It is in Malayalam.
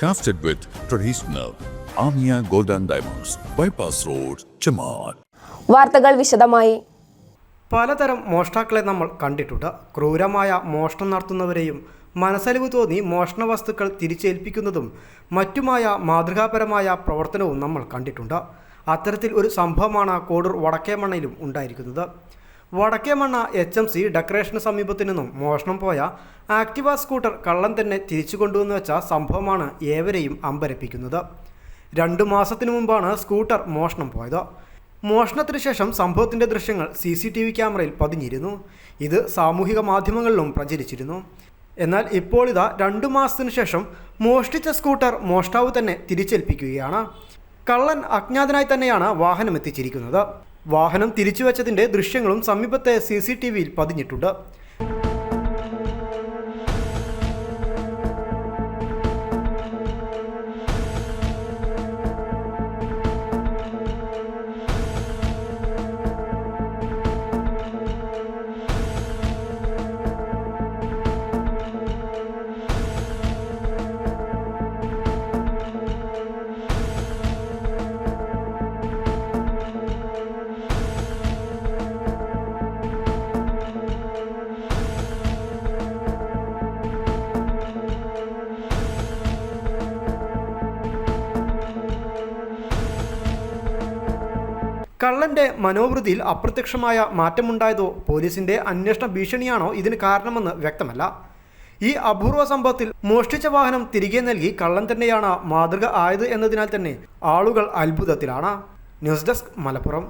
Crafted with traditional Amia Golden Diamonds, Bypass Road, Chaman. വാർത്തകൾ വിശദമായി. പലതരം മോഷ്ടാക്കളെ നമ്മൾ കണ്ടിട്ടുണ്ട്. ക്രൂരമായ മോഷണം നടത്തുന്നവരെയും മനസ്സലിവ് തോന്നി മോഷണ വസ്തുക്കൾ തിരിച്ചേൽപ്പിക്കുന്നതും മറ്റുമായ മാതൃകാപരമായ പ്രവർത്തനവും നമ്മൾ കണ്ടിട്ടുണ്ട്. അത്തരത്തിൽ ഒരു സംഭവമാണ് കോഡൂർ വടക്കേമണ്ണയിലും ഉണ്ടായിരിക്കുന്നത്. വടക്കേമണ്ണ എച്ച് എം സി ഡെക്കറേഷന് സമീപത്തു നിന്നും മോഷണം പോയ ആക്ടിവ സ്കൂട്ടർ കള്ളൻ തന്നെ തിരിച്ചു കൊണ്ടുവന്ന് വെച്ച സംഭവമാണ് ഏവരെയും അമ്പരപ്പിക്കുന്നത്. രണ്ടു മാസത്തിനു മുമ്പാണ് സ്കൂട്ടർ മോഷണം പോയത്. മോഷണത്തിന് ശേഷം സംഭവത്തിന്റെ ദൃശ്യങ്ങൾ സി സി ടി വി ക്യാമറയിൽ പതിഞ്ഞിരുന്നു. ഇത് സാമൂഹിക മാധ്യമങ്ങളിലും പ്രചരിച്ചിരുന്നു. എന്നാൽ ഇപ്പോൾ ഇതാ രണ്ടു മാസത്തിനു ശേഷം മോഷ്ടിച്ച സ്കൂട്ടർ മോഷ്ടാവ് തന്നെ തിരിച്ചേൽപ്പിക്കുകയാണ്. കള്ളൻ അജ്ഞാതനായി തന്നെയാണ് വാഹനം എത്തിച്ചിരിക്കുന്നത് വാഹനം തിരിച്ചുവച്ചതിന്റെ ദൃശ്യങ്ങളും സമീപത്തെ സി സി ടി വിയിൽ പതിഞ്ഞിട്ടുണ്ട്. കള്ളന്റെ മനോവൃത്തിയിൽ അപ്രത്യക്ഷമായ മാറ്റമുണ്ടായതോ പോലീസിന്റെ അന്വേഷണ ഭീഷണിയാണോ ഇതിന് കാരണമെന്ന് വ്യക്തമല്ല. ഈ അപൂർവ സംഭവത്തിൽ മോഷ്ടിച്ച വാഹനം തിരികെ നൽകി കള്ളൻ തന്നെയാണ് മാതൃക ആയത് എന്നതിനാൽ തന്നെ ആളുകൾ അത്ഭുതത്തിലാണ്. News desk Malappuram.